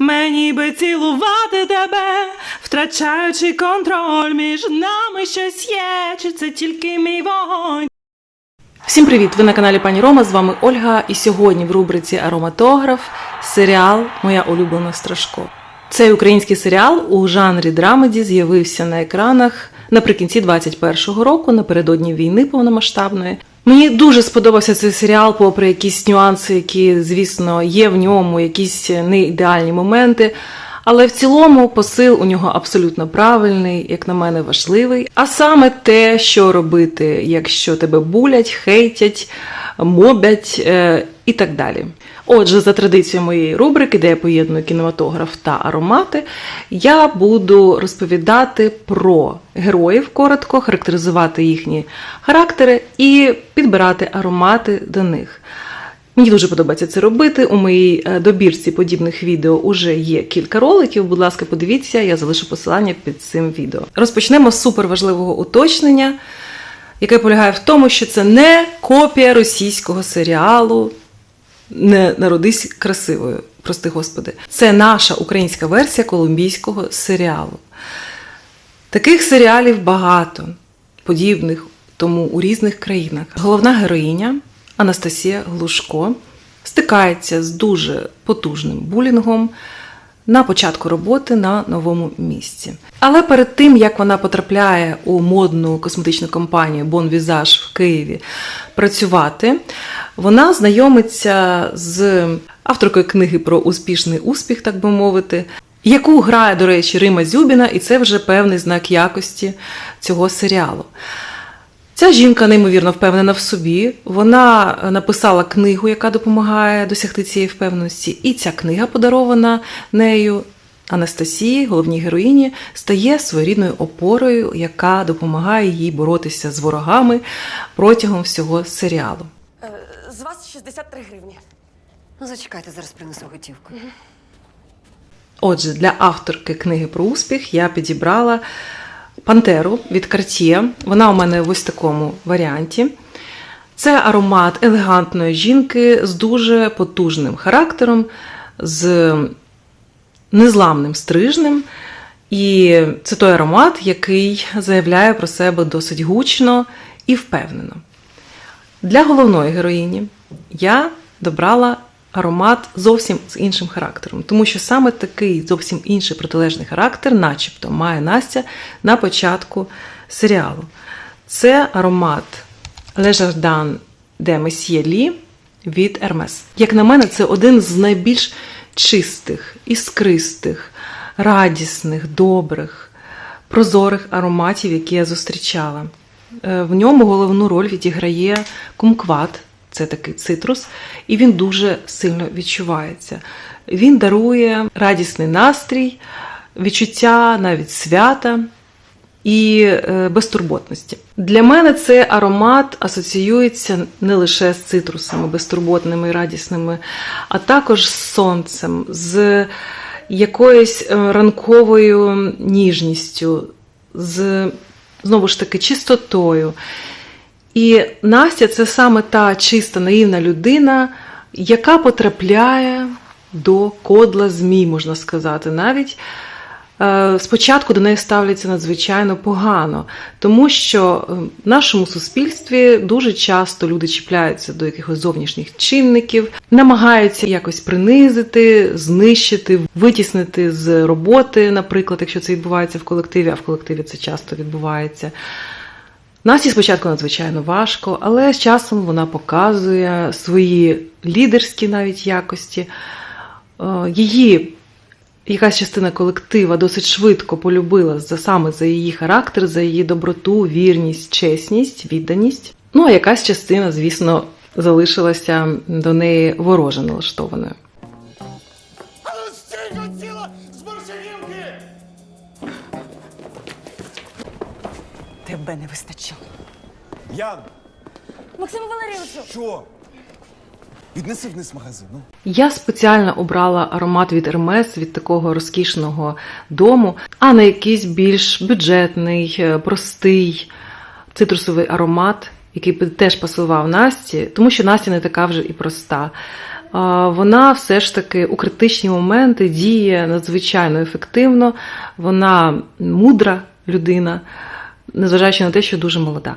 Мені би цілувати тебе, втрачаючи контроль між нами щось є, чи це тільки мій вогонь. Всім привіт! Ви на каналі Пані Рома. З вами Ольга. І сьогодні в рубриці Ароматограф серіал Моя улюблена Страшко. Цей український серіал у жанрі драмеді з'явився на екранах наприкінці 21-го року, напередодні війни повномасштабної. Мені дуже сподобався цей серіал, попри якісь нюанси, які, звісно, є в ньому, якісь не ідеальні моменти. Але в цілому посил у нього абсолютно правильний, як на мене, важливий. А саме те, що робити, якщо тебе булять, хейтять, мобять е, і так далі. Отже, за традицією моєї рубрики, де я поєдную кінематограф та аромати, я буду розповідати про героїв коротко, характеризувати їхні характери і підбирати аромати до них. Мені дуже подобається це робити. У моїй е, добірці подібних відео вже є кілька роликів. Будь ласка, подивіться, я залишу посилання під цим відео. Розпочнемо з суперважливого уточнення, яке полягає в тому, що це не копія російського серіалу Не народись красивою. Прости господи, це наша українська версія колумбійського серіалу. Таких серіалів багато, подібних тому у різних країнах. Головна героїня Анастасія Глушко стикається з дуже потужним булінгом на початку роботи на новому місці. Але перед тим як вона потрапляє у модну косметичну компанію Bon Visage в Києві працювати, вона знайомиться з авторкою книги про успішний успіх, так би мовити, яку грає, до речі, Рима Зюбіна, і це вже певний знак якості цього серіалу. Ця жінка неймовірно впевнена в собі. Вона написала книгу, яка допомагає досягти цієї впевненості. І ця книга, подарована нею Анастасії, головній героїні, стає своєрідною опорою, яка допомагає їй боротися з ворогами протягом всього серіалу. Е, З вас 63 гривні. Ну, зачекайте, зараз принесу готівку. Отже, для авторки книги про успіх я підібрала пантеру від Cartier. Вона у мене в ось такому варіанті. Це аромат елегантної жінки з дуже потужним характером, з незламним стрижнем. І це той аромат, який заявляє про себе досить гучно і впевнено. Для головної героїні я добрала аромат зовсім з іншим характером, тому що саме такий зовсім інший протилежний характер, начебто, має Настя на початку серіалу. Це аромат Le Jardin de Messier Lee від Hermes. Як на мене, це один з найбільш чистих, іскристих, радісних, добрих, прозорих ароматів, які я зустрічала. Е, В ньому головну роль відіграє кумкват, це такий цитрус, і він дуже сильно відчувається. Він дарує радісний настрій, відчуття навіть свята і е, безтурботності. Для мене цей аромат асоціюється не лише з цитрусами безтурботними і радісними, а також з сонцем, з якоюсь е, ранковою ніжністю, з знову ж таки чистотою. І Настя це саме та чиста наївна людина, яка потрапляє до кодла змій, можна сказати, навіть. Е, Спочатку до неї ставляться надзвичайно погано, тому що е, в нашому суспільстві дуже часто люди чіпляються до якихось зовнішніх чинників, намагаються якось принизити, знищити, витіснити з роботи, наприклад, якщо це відбувається в колективі, а в колективі це часто відбувається. Насті спочатку надзвичайно важко, але з часом вона показує свої лідерські навіть якості. Е, Її якась частина колектива досить швидко полюбила за саме за її характер, за її доброту, вірність, чесність, відданість. Ну а якась частина, звісно, залишилася до неї вороже налаштованою. Тебе не вистачило. Ян, Максиму Валерійовичу! що? Віднеси вниз магазин, ну. Я спеціально обрала аромат від Hermes, від такого розкішного дому, а не якийсь більш бюджетний, е, простий цитрусовий аромат, який би теж пасував Насті, тому що Настя не така вже і проста. вона все ж таки у критичні моменти діє надзвичайно ефективно. Вона мудра людина, незважаючи на те, що дуже молода.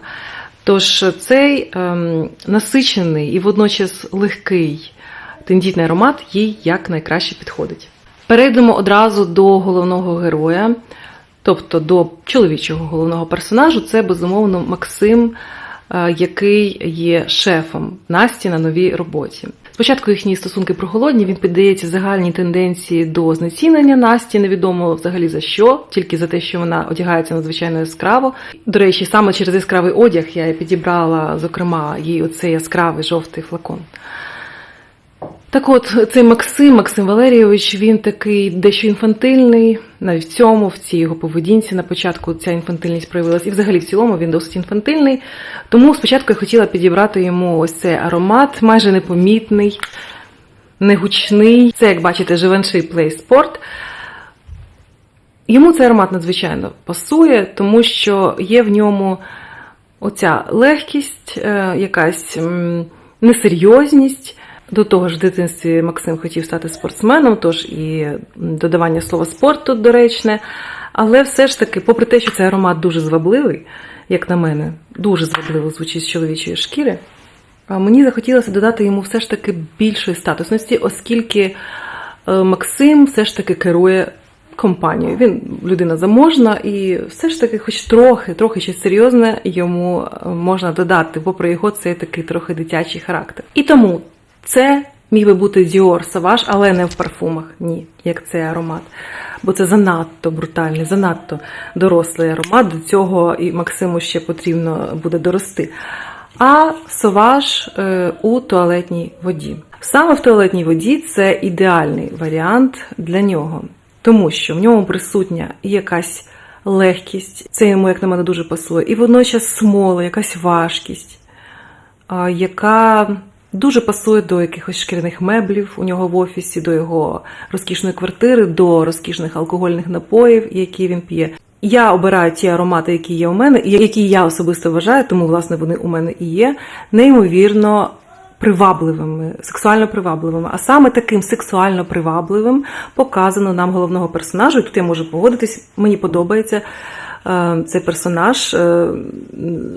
Тож цей ем, насичений і водночас легкий тендітний аромат їй як найкраще підходить. Перейдемо одразу до головного героя, тобто до чоловічого головного персонажу. Це безумовно Максим, е, який є шефом Насті на новій роботі. Спочатку їхні стосунки прохолодні, він піддається загальній тенденції до знецінення Насті, невідомо взагалі за що, тільки за те, що вона одягається надзвичайно яскраво. До речі, саме через яскравий одяг я підібрала, зокрема, їй оцей яскравий жовтий флакон. Так от, цей Максим, Максим Валерійович, він такий дещо інфантильний, навіть в цьому, в цій його поведінці на початку ця інфантильність проявилась, і взагалі в цілому він досить інфантильний. Тому спочатку я хотіла підібрати йому ось цей аромат, майже непомітний, негучний. Це, як бачите, Play Sport. Йому цей аромат надзвичайно пасує, тому що є в ньому оця легкість, е, якась несерйозність. До того ж, в дитинстві Максим хотів стати спортсменом, тож і додавання слова спорт тут доречне. Але все ж таки, попри те, що цей аромат дуже звабливий, як на мене, дуже звабливо звучить з чоловічої шкіри, мені захотілося додати йому все ж таки більшої статусності, оскільки е, Максим все ж таки керує компанією. Він людина заможна, і все ж таки, хоч трохи, трохи щось серйозне йому е, можна додати, попри його цей такий трохи дитячий характер. І тому це міг би бути Dior Savage, але не в парфумах, ні, як цей аромат. Бо це занадто брутальний, занадто дорослий аромат. До цього і Максиму ще потрібно буде дорости. А соваж е, у туалетній воді. Саме в туалетній воді це ідеальний варіант для нього, тому що в ньому присутня якась легкість, це йому, як на мене, дуже пасує, і водночас смола, якась важкість, яка дуже пасує до якихось шкіряних меблів у нього в офісі, до його розкішної квартири, до розкішних алкогольних напоїв, які він п'є. Я обираю ті аромати, які є у мене, і які я особисто вважаю, тому власне вони у мене і є, неймовірно привабливими, сексуально привабливими. А саме таким сексуально привабливим показано нам головного персонажа. І тут я можу погодитись, мені подобається цей персонаж е,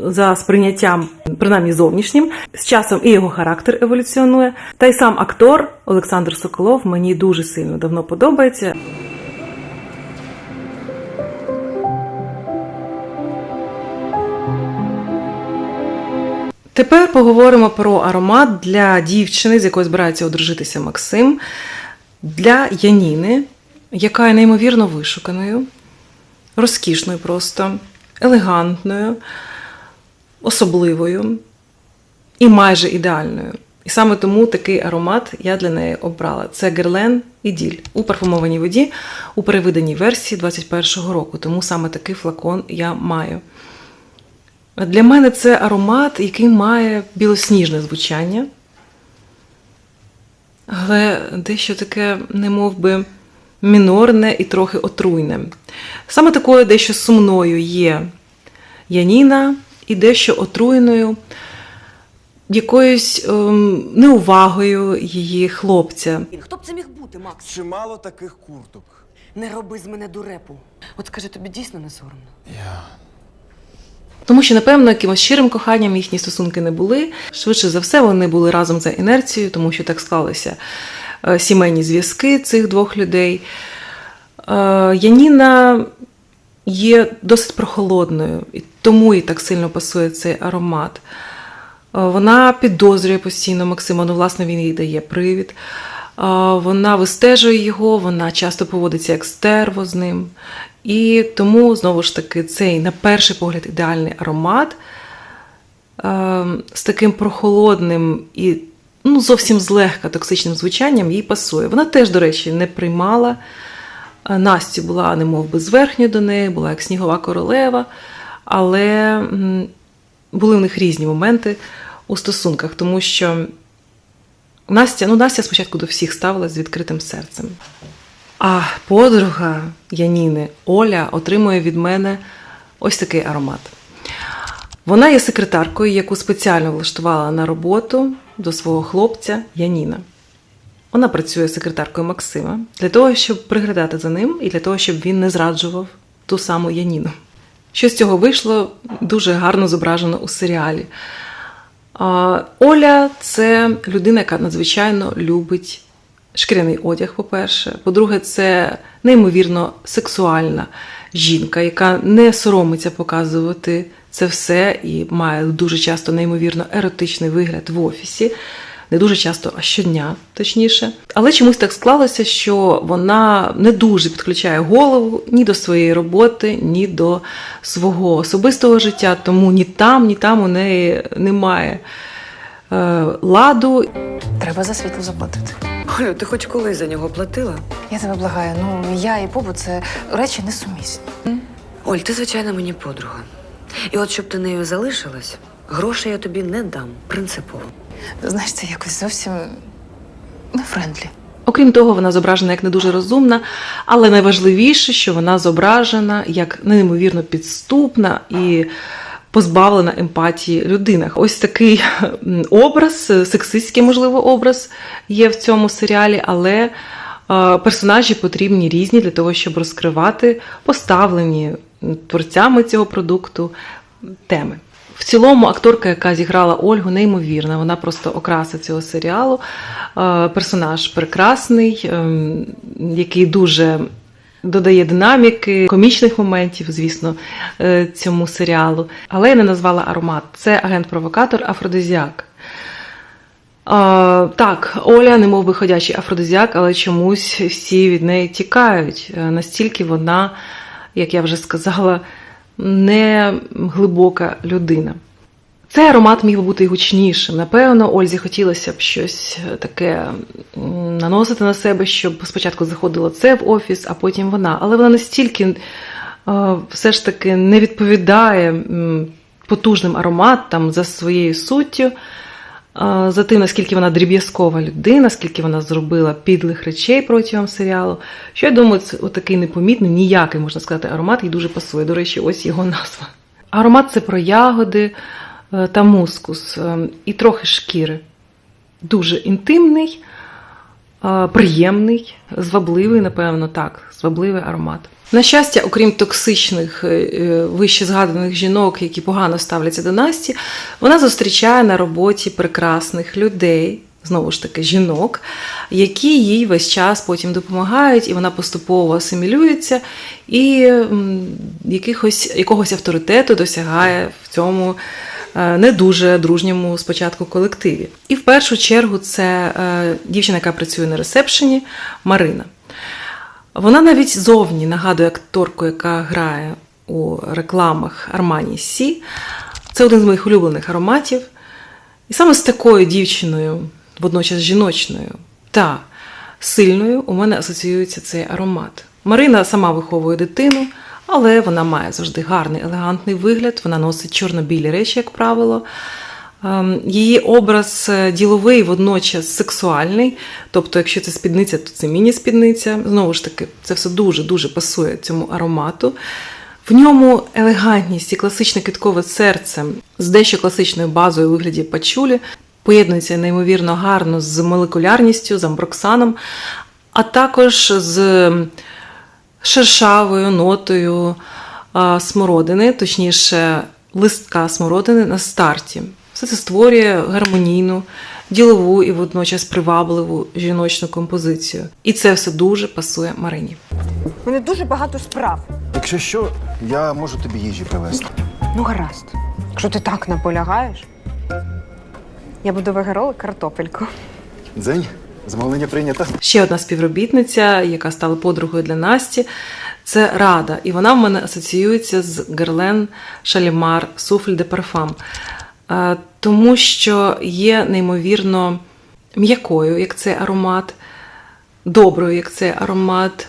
за сприйняттям, принаймні зовнішнім. З часом і його характер еволюціонує. Та й сам актор Олександр Соколов мені дуже сильно давно подобається. Тепер поговоримо про аромат для дівчини, з якою збирається одружитися Максим, для Яніни, яка є неймовірно вишуканою, розкішною просто, елегантною, особливою і майже ідеальною. І саме тому такий аромат я для неї обрала. Це Герлен і Діль у парфумованій воді у перевиданій версії 21-го року. Тому саме такий флакон я маю. Для мене це аромат, який має білосніжне звучання, але дещо таке, немов би, мінорне і трохи отруйне. Саме такою дещо сумною є Яніна і дещо отруєною якоюсь ем, неувагою її хлопця. Хто б це міг бути, Макс? Чимало таких курток. Не роби з мене дурепу. От скажи, тобі дійсно не соромно? Я. Тому що, напевно, якимось щирим коханням їхні стосунки не були. Швидше за все, вони були разом за інерцією, тому що так склалися е, сімейні зв'язки цих двох людей. Е, Яніна є досить прохолодною, і тому їй так сильно пасує цей аромат. Е, Вона підозрює постійно Максима, ну, власне, він їй дає привід. Е, Вона вистежує його, вона часто поводиться як стерво з ним. І тому, знову ж таки, цей, на перший погляд, ідеальний аромат е, з таким прохолодним і ну, зовсім злегка токсичним звучанням їй пасує. Вона теж, до речі, не приймала. Е, Насті була немов би зверхньо до неї, була як снігова королева, але були в них різні моменти у стосунках, тому що Настя, ну, Настя спочатку до всіх ставилась з відкритим серцем. А подруга Яніни Оля отримує від мене ось такий аромат. Вона є секретаркою, яку спеціально влаштувала на роботу до свого хлопця Яніна. Вона працює секретаркою Максима для того, щоб приглядати за ним і для того, щоб він не зраджував ту саму Яніну. Що з цього вийшло, дуже гарно зображено у серіалі. Оля це людина, яка надзвичайно любить шкіряний одяг, по-перше. По-друге, це неймовірно сексуальна жінка, яка не соромиться показувати це все і має дуже часто неймовірно еротичний вигляд в офісі. Не дуже часто, а щодня, точніше. Але чомусь так склалося, що вона не дуже підключає голову ні до своєї роботи, ні до свого особистого життя, тому ні там, ні там у неї немає е, ладу. Треба за світло заплатити. Олю, ти хоч колись за нього платила? Я тебе благаю, ну я і побут це речі несумісні. Оль, ти звичайно мені подруга. І от щоб ти нею залишилась, грошей я тобі не дам, принципово. Знаєш, це якось зовсім не френдлі. Окрім того, вона зображена як не дуже розумна, але найважливіше, що вона зображена як неймовірно підступна і позбавлена емпатії людина. Ось такий образ, сексистський, можливо, образ є в цьому серіалі, але е, персонажі потрібні різні для того, щоб розкривати поставлені творцями цього продукту теми. В цілому акторка, яка зіграла Ольгу, неймовірна. Вона просто окраса цього серіалу. Е, Персонаж прекрасний, ем, який дуже додає динаміки, комічних моментів, звісно, е, цьому серіалу. Але я не назвала аромат. Це агент-провокатор Афродизіак. А, так, Оля, немов би ходячий афродизіак, але чомусь всі від неї тікають. Е, Настільки вона, як я вже сказала, не глибока людина. Цей аромат міг би бути гучнішим. Напевно, Ользі хотілося б щось таке наносити на себе, щоб спочатку заходило це в офіс, а потім вона. Але вона настільки е, все ж таки не відповідає потужним ароматам за своєю суттю, е, за тим, наскільки вона дріб'язкова людина, скільки вона зробила підлих речей протягом серіалу. Що я думаю, це отакий непомітний, ніякий, можна сказати, аромат, і дуже пасує. До речі, ось його назва. Аромат це про ягоди е, та мускус е, і трохи шкіри. Дуже інтимний, приємний, звабливий, напевно, так, звабливий аромат. На щастя, окрім токсичних е, е, вище згаданих жінок, які погано ставляться до Насті, вона зустрічає на роботі прекрасних людей, знову ж таки, жінок, які їй весь час потім допомагають, і вона поступово асимілюється і якихось, якогось авторитету досягає в цьому не дуже дружньому спочатку колективі. І в першу чергу це е, дівчина, яка працює на ресепшені, Марина. Вона навіть зовні нагадує акторку, яка грає у рекламах Armani Сі. Це один з моїх улюблених ароматів. І саме з такою дівчиною, водночас жіночною та сильною, у мене асоціюється цей аромат. Марина сама виховує дитину, але вона має завжди гарний, елегантний вигляд. Вона носить чорно-білі речі, як правило. Ем, Її образ е, діловий, водночас сексуальний. Тобто, якщо це спідниця, то це міні-спідниця. Знову ж таки, це все дуже-дуже пасує цьому аромату. В ньому елегантність і класичне квіткове серце з дещо класичною базою у вигляді пачулі поєднується неймовірно гарно з молекулярністю, з амброксаном, а також з шершавою нотою смородини, точніше, листка смородини на старті. Все це створює гармонійну, ділову і водночас привабливу жіночну композицію. І це все дуже пасує Марині. У мене дуже багато справ. Якщо що, я можу тобі їжі привезти. Ну, гаразд. Якщо ти так наполягаєш, я буду вигороли картопельку. Дзень, замовлення прийнято. Ще одна співробітниця, яка стала подругою для Насті, це Рада. І вона в мене асоціюється з Герлен Шалімар Суфль де Парфам. Е, Тому що є неймовірно м'якою, як цей аромат, доброю, як цей аромат,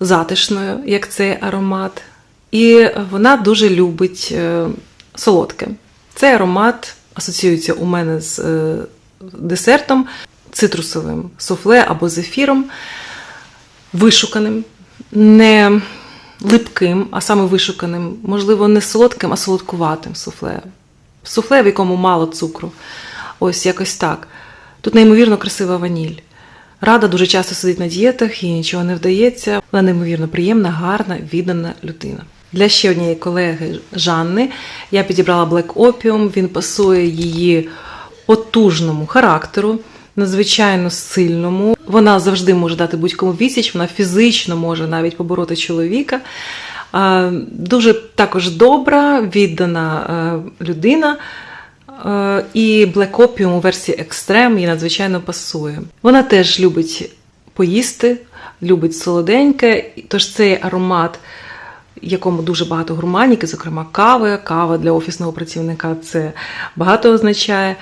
затишною, як цей аромат. І вона дуже любить е, солодке. Цей аромат асоціюється у мене з е, десертом цитрусовим суфле або зефіром, вишуканим, не липким, а саме вишуканим, можливо, не солодким, а солодкуватим суфле. Суфле, в якому мало цукру. Ось якось так. Тут неймовірно красива ваніль. Рада дуже часто сидить на дієтах, їй нічого не вдається. Вона неймовірно приємна, гарна, віддана людина. Для ще однієї колеги Жанни я підібрала Black Opium. Він пасує її потужному характеру, надзвичайно сильному. Вона завжди може дати будь-кому відсіч, вона фізично може навіть побороти чоловіка. Дуже також добра, віддана е, людина. Е, І Black Opium у версії Extreme їй надзвичайно пасує. Вона теж любить поїсти, любить солоденьке, тож цей аромат, якому дуже багато гурманіки, зокрема кави. Кава для офісного працівника це багато означає.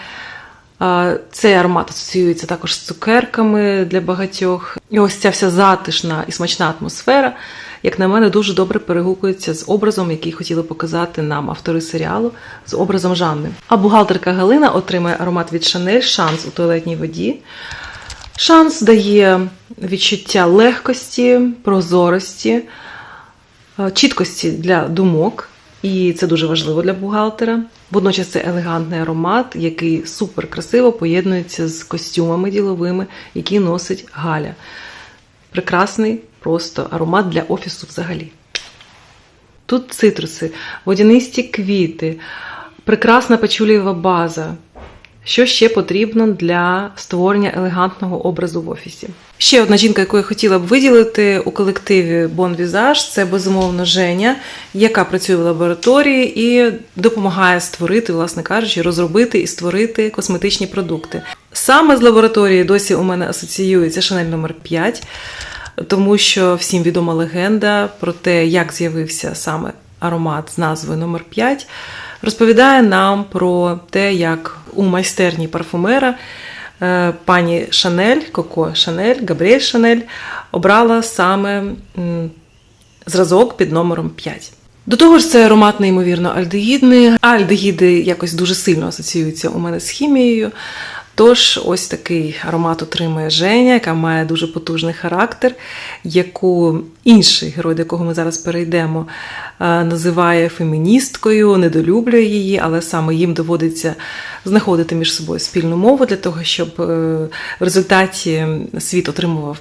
Цей аромат асоціюється також з цукерками для багатьох. І ось ця вся затишна і смачна атмосфера, як на мене, дуже добре перегукується з образом, який хотіли показати нам автори серіалу, з образом Жанни. А бухгалтерка Галина отримає аромат від Шанель Шанс у туалетній воді. Шанс дає відчуття легкості, прозорості, е, чіткості для думок, і це дуже важливо для бухгалтера. Водночас це елегантний аромат, який супер красиво поєднується з костюмами діловими, які носить Галя. Прекрасний просто аромат для офісу взагалі. Тут цитруси, водянисті квіти, прекрасна пачулієва база. Що ще потрібно для створення елегантного образу в офісі? Ще одна жінка, яку я хотіла б виділити у колективі Bon Visage, це безумовно Женя, яка працює в лабораторії і допомагає створити, власне кажучи, розробити і створити косметичні продукти. Саме з лабораторії досі у мене асоціюється Шанель номер 5 тому що всім відома легенда про те, як з'явився саме аромат з назвою номер 5 розповідає нам про те, як у майстерні парфумера пані Шанель, Коко Шанель, Габріель Шанель обрала саме зразок під номером 5. До того ж, це аромат неймовірно альдегідний, альдегіди якось дуже сильно асоціюються у мене з хімією. Тож, ось такий аромат отримує Женя, яка має дуже потужний характер, яку інший герой, до якого ми зараз перейдемо, е, називає феміністкою, недолюблює її, але саме їм доводиться знаходити між собою спільну мову для того, щоб е, в результаті світ отримував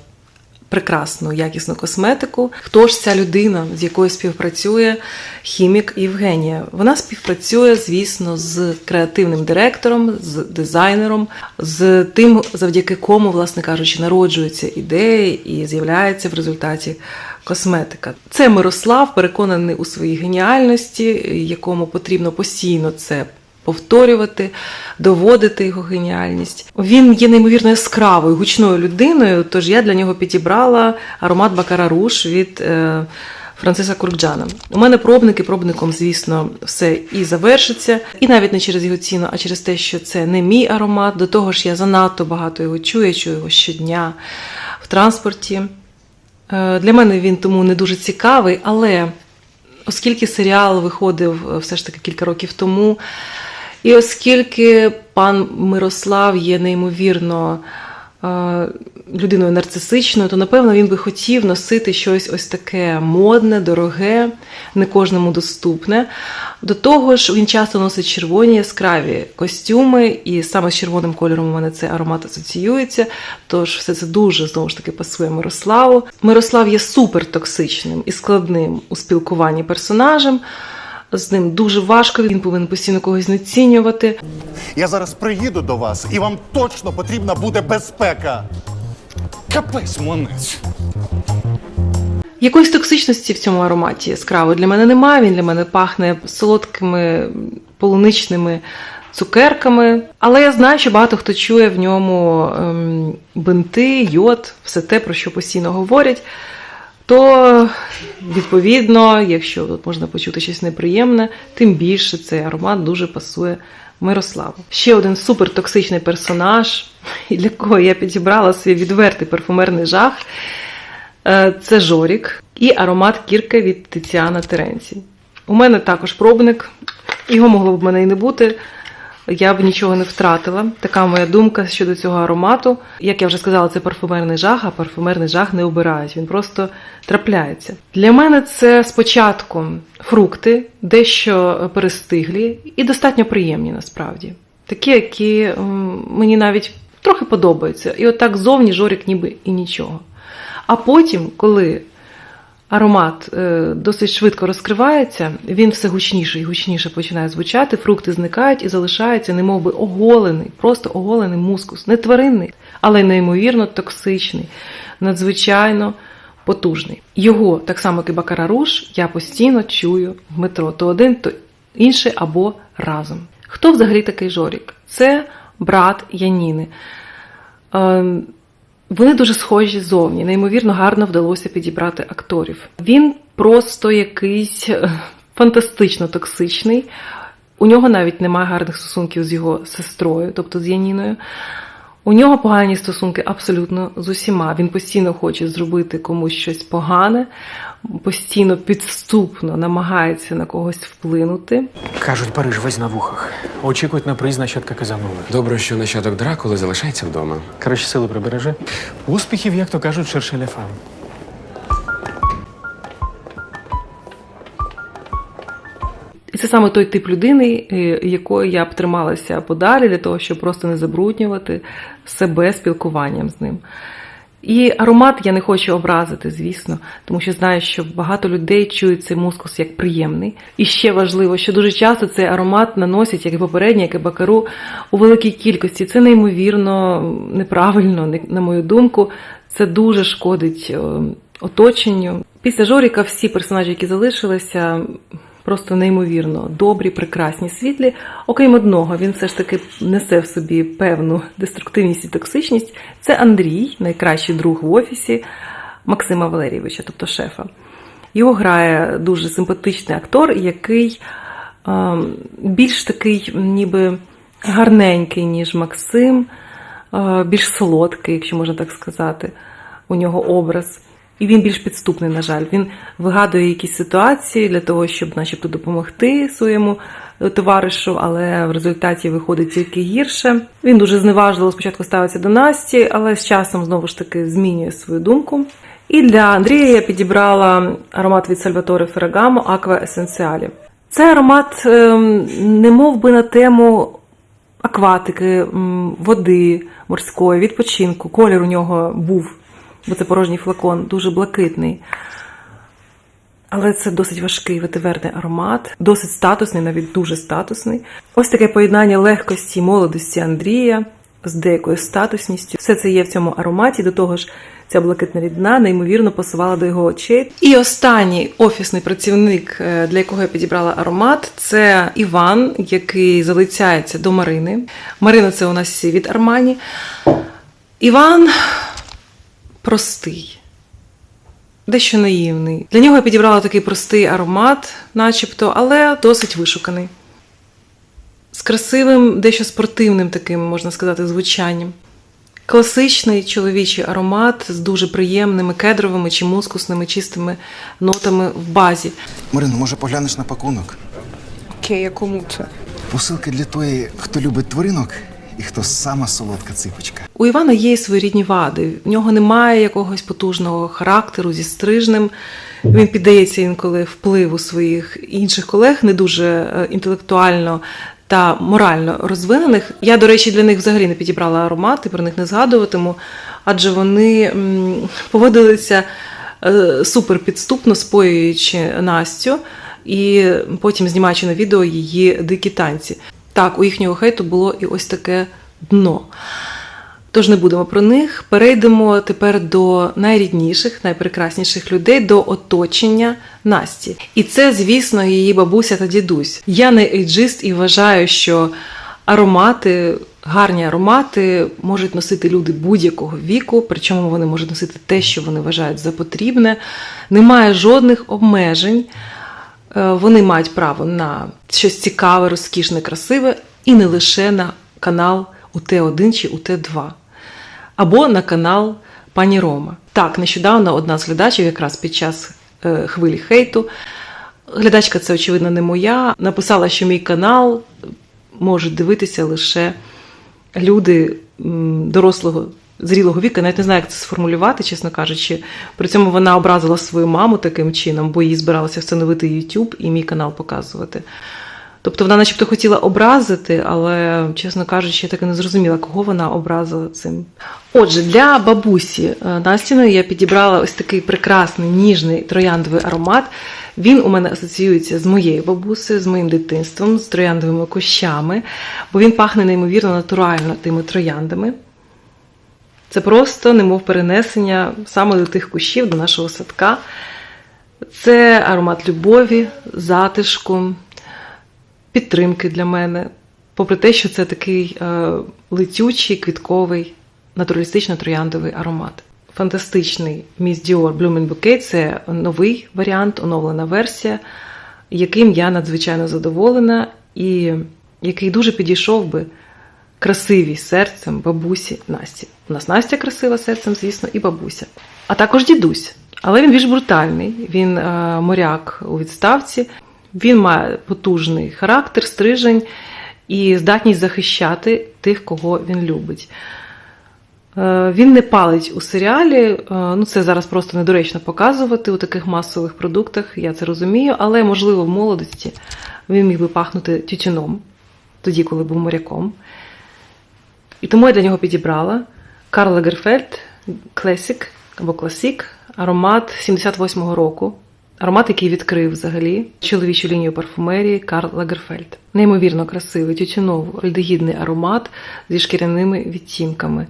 прекрасну якісну косметику. Хто ж ця людина, з якою співпрацює хімік Євгенія? Вона співпрацює, звісно, з креативним директором, з дизайнером, з тим, завдяки кому, власне кажучи, народжуються ідеї і з'являється в результаті. Косметика. Це Мирослав, переконаний у своїй геніальності, якому потрібно постійно це повторювати, доводити його геніальність. Він є неймовірно яскравою, гучною людиною, тож я для нього підібрала аромат Бакара Руш від е, Франциса Куркджана. У мене пробники, пробником, звісно, все і завершиться. І навіть не через його ціну, а через те, що це не мій аромат. До того ж, я занадто багато його чую, я чую його щодня в транспорті. Е, Для мене він тому не дуже цікавий, але оскільки серіал виходив е, все ж таки кілька років тому, і оскільки пан Мирослав є неймовірно е, людиною нарцисичною, то напевно він би хотів носити щось ось таке модне, дороге, не кожному доступне. До того ж, він часто носить червоні яскраві костюми, і саме з червоним кольором у мене цей аромат асоціюється. Тож все це дуже знову ж таки пасує Мирославу. Мирослав є супертоксичним і складним у спілкуванні персонажем. З ним дуже важко, він повинен постійно когось знецінювати. Я зараз приїду до вас, і вам точно потрібна буде безпека. Капець, монець. Якоїсь токсичності в цьому ароматі яскраво для мене немає. Він для мене пахне солодкими полуничними цукерками. Але я знаю, що багато хто чує в ньому ем, бинти, йод, все те, про що постійно говорять. То, відповідно, якщо тут можна почути щось неприємне, тим більше цей аромат дуже пасує Мирославу. Ще один супертоксичний персонаж, для кого я підібрала свій відвертий парфумерний жах. Е, Це Жорік і аромат кірка від Тетяна Теренці. У мене також пробник, його могло б в мене і не бути. Я б нічого не втратила. Така моя думка щодо цього аромату. Як я вже сказала, це парфумерний жах, а парфумерний жах не обирають. Він просто трапляється. Для мене це спочатку фрукти, дещо перестиглі і достатньо приємні насправді. Такі, які мені навіть трохи подобається. І отак зовні Жорік ніби і нічого. А потім, коли аромат е, досить швидко розкривається, він все гучніше і гучніше починає звучати, фрукти зникають і залишається, немов би оголений, просто оголений мускус, не тваринний, але неймовірно токсичний, надзвичайно потужний. Його, так само як і Бакара Руш, я постійно чую в метро. То один, то інший або разом. Хто взагалі такий Жорік? Це брат Яніни. Вони дуже схожі зовні. Неймовірно гарно вдалося підібрати акторів. Він просто якийсь е, фантастично токсичний. У нього навіть немає гарних стосунків з його сестрою, тобто з Яніною. У нього погані стосунки абсолютно з усіма. Він постійно хоче зробити комусь щось погане, постійно підступно намагається на когось вплинути. Кажуть, Париж весь на вухах. Очікують на приїзд нащадка Казанови. Добре, що нащадок Дракули залишається вдома. Краще сили прибережи. Успіхів, як то кажуть, шершеля фам. І це саме той тип людини, е, якої я б трималася подалі для того, щоб просто не забруднювати себе спілкуванням з ним. І аромат я не хочу образити, звісно, тому що знаю, що багато людей чують цей мускус як приємний. І ще важливо, що дуже часто цей аромат наносять, як і попередній, як і бакару, у великій кількості. Це неймовірно неправильно, на мою думку. Це дуже шкодить е, оточенню. Після Жоріка всі персонажі, які залишилися, просто неймовірно добрі, прекрасні, світлі. Окрім одного, він все ж таки несе в собі певну деструктивність і токсичність. Це Андрій, найкращий друг в офісі Максима Валерійовича, тобто шефа. Його грає дуже симпатичний актор, який е, більш такий, ніби гарненький, ніж Максим, е, більш солодкий, якщо можна так сказати, у нього образ. І він більш підступний, на жаль. Він вигадує якісь ситуації для того, щоб, начебто, допомогти своєму е, товаришу, але в результаті виходить тільки гірше. Він дуже зневажливо спочатку ставиться до Насті, але з часом знову ж таки змінює свою думку. І для Андрія я підібрала аромат від Сальваторе Феррагамо Аква Есенціалі. Це аромат, ем, не мов би на тему акватики, води морської, відпочинку. Колір у нього був, бо це порожній флакон, дуже блакитний. Але це досить важкий ветиверний аромат, досить статусний, навіть дуже статусний. Ось таке поєднання легкості молодості Андрія з деякою статусністю. Все це є в цьому ароматі. До того ж, ця блакитна рідна неймовірно пасувала до його очей. І останній офісний працівник, е, для якого я підібрала аромат, це Іван, який залицяється до Марини. Марина це у нас від Армані. Іван простий дещо наївний. Для нього я підібрала такий простий аромат, начебто, але досить вишуканий. З красивим, дещо спортивним таким, можна сказати, звучанням. Класичний чоловічий аромат з дуже приємними кедровими чи мускусними чистими нотами в базі. Марино, може поглянеш на пакунок? Окей, а кому це? Посилки для тої, хто любить тваринок і хто сама солодка ципочка. У Івана є своєрідні вади. В нього немає якогось потужного характеру зі стрижнем. Він піддається інколи впливу своїх інших колег, не дуже е, інтелектуально та морально розвинених. Я, до речі, для них взагалі не підібрала аромати, про них не згадуватиму, адже вони поводилися е, супер підступно, споюючи Настю, і потім знімаючи на відео її дикі танці. Так, у їхнього хейту було і ось таке дно. Тож не будемо про них. Перейдемо тепер до найрідніших, найпрекрасніших людей, до оточення Насті. І це, звісно, її бабуся та дідусь. Я не ейджист і вважаю, що аромати, гарні аромати можуть носити люди будь-якого віку, причому вони можуть носити те, що вони вважають за потрібне. Немає жодних обмежень. Е, Вони мають право на щось цікаве, розкішне, красиве, і не лише на канал УТ1 чи УТ2, або на канал пані Рома. Так, нещодавно одна з глядачів, якраз під час е, хвилі хейту, глядачка, це очевидно не моя, написала, що мій канал можуть дивитися лише люди дорослого. Зрілого віку, навіть не знаю, як це сформулювати, чесно кажучи. При цьому вона образила свою маму таким чином, бо їй збиралося встановити YouTube і мій канал показувати. Тобто вона начебто хотіла образити, але, чесно кажучи, я так і не зрозуміла, кого вона образила цим. Отже, для бабусі е, Настіної я підібрала ось такий прекрасний ніжний трояндовий аромат. Він у мене асоціюється з моєю бабусею, з моїм дитинством, з трояндовими кущами, бо він пахне неймовірно натурально тими трояндами. Це просто немов перенесення саме до тих кущів, до нашого садка. Це аромат любові, затишку, підтримки для мене. Попри те, що це такий е, летючий, квітковий, натуралістично-трояндовий аромат. Фантастичний Miss Dior Blooming Bouquet – це новий варіант, оновлена версія, яким я надзвичайно задоволена і який дуже підійшов би красивій серцем бабусі Насті. У нас Настя красива серцем, звісно, і бабуся. А також дідусь. Але він більш брутальний. Він е, моряк у відставці. Він має потужний характер, стрижень і здатність захищати тих, кого він любить. Е, Він не палить у серіалі. е, Ну, це зараз просто недоречно показувати у таких масових продуктах, я це розумію, але можливо в молодості він міг би пахнути тютюном, тоді, коли був моряком. І тому я для нього підібрала Карл Лагерфельд Classic або Classic, аромат 78-го року. Аромат, який відкрив взагалі чоловічу лінію парфумерії Карл Лагерфельд. Неймовірно красивий, тютюново альдегідний аромат зі шкіряними відтінками.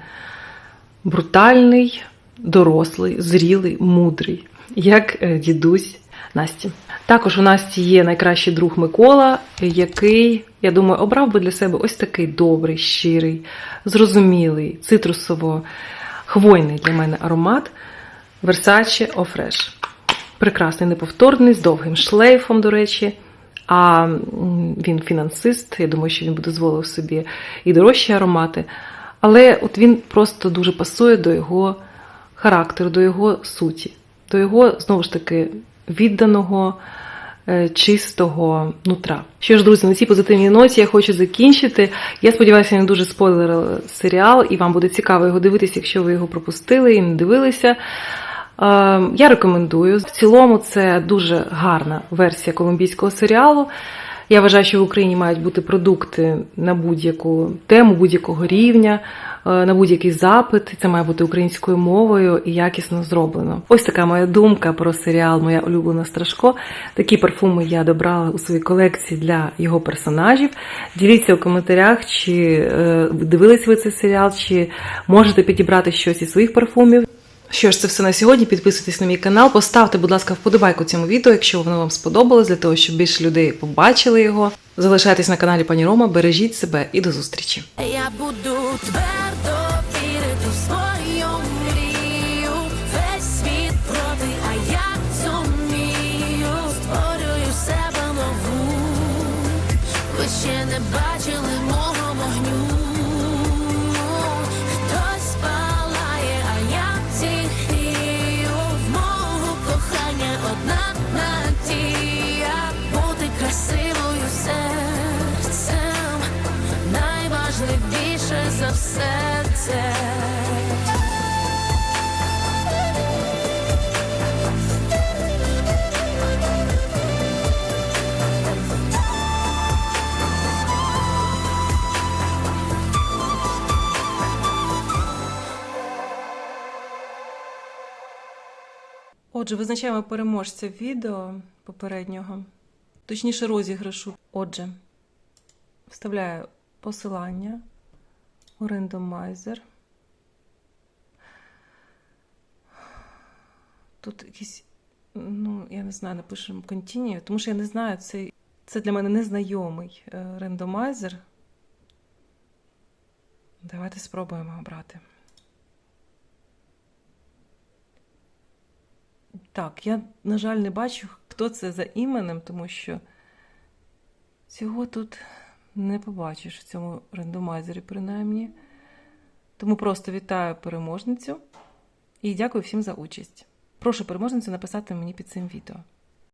Брутальний, дорослий, зрілий, мудрий, як е, дідусь Насті. Також у Насті є найкращий друг Микола, який, я думаю, обрав би для себе ось такий добрий, щирий, зрозумілий, цитрусово-хвойний для мене аромат Versace Eau Прекрасний, неповторний, з довгим шлейфом, до речі. А він фінансист, я думаю, що він би дозволив собі і дорожчі аромати. Але от він просто дуже пасує до його характеру, до його суті, до його, знову ж таки, відданого, е, чистого нутра. Що ж, друзі, на цій позитивній ноті я хочу закінчити. Я сподіваюся, я не дуже спойлерила серіал, і вам буде цікаво його дивитися, якщо ви його пропустили і не дивилися. Е, Я рекомендую. В цілому це дуже гарна версія колумбійського серіалу. Я вважаю, що в Україні мають бути продукти на будь-яку тему, будь-якого рівня, на будь-який запит. Це має бути українською мовою і якісно зроблено. Ось така моя думка про серіал Моя улюблена Страшко. Такі парфуми я добрала у своїй колекції для його персонажів. Діліться у коментарях, чи е, дивились ви цей серіал, чи можете підібрати щось із своїх парфумів. Що ж, це все на сьогодні. Підписуйтесь на мій канал, поставте, будь ласка, вподобайку цьому відео, якщо воно вам сподобалось, для того, щоб більше людей побачили його. Залишайтесь на каналі Пані Рома, бережіть себе і до зустрічі. Я буду твердо вірити в свою мрію. Весь світ проти, а я зумію. Створюю себе нову. Отже, визначаємо переможця відео попереднього, точніше розіграшу. Отже, вставляю посилання у рандомайзер. Тут якісь, ну, я не знаю, напишемо continue, тому що я не знаю, це, це для мене незнайомий е, рандомайзер. Давайте спробуємо обрати. Так, я, на жаль, не бачу, хто це за іменем, тому що цього тут не побачиш в цьому рандомайзері, принаймні. Тому просто вітаю переможницю і дякую всім за участь. Прошу переможницю написати мені під цим відео.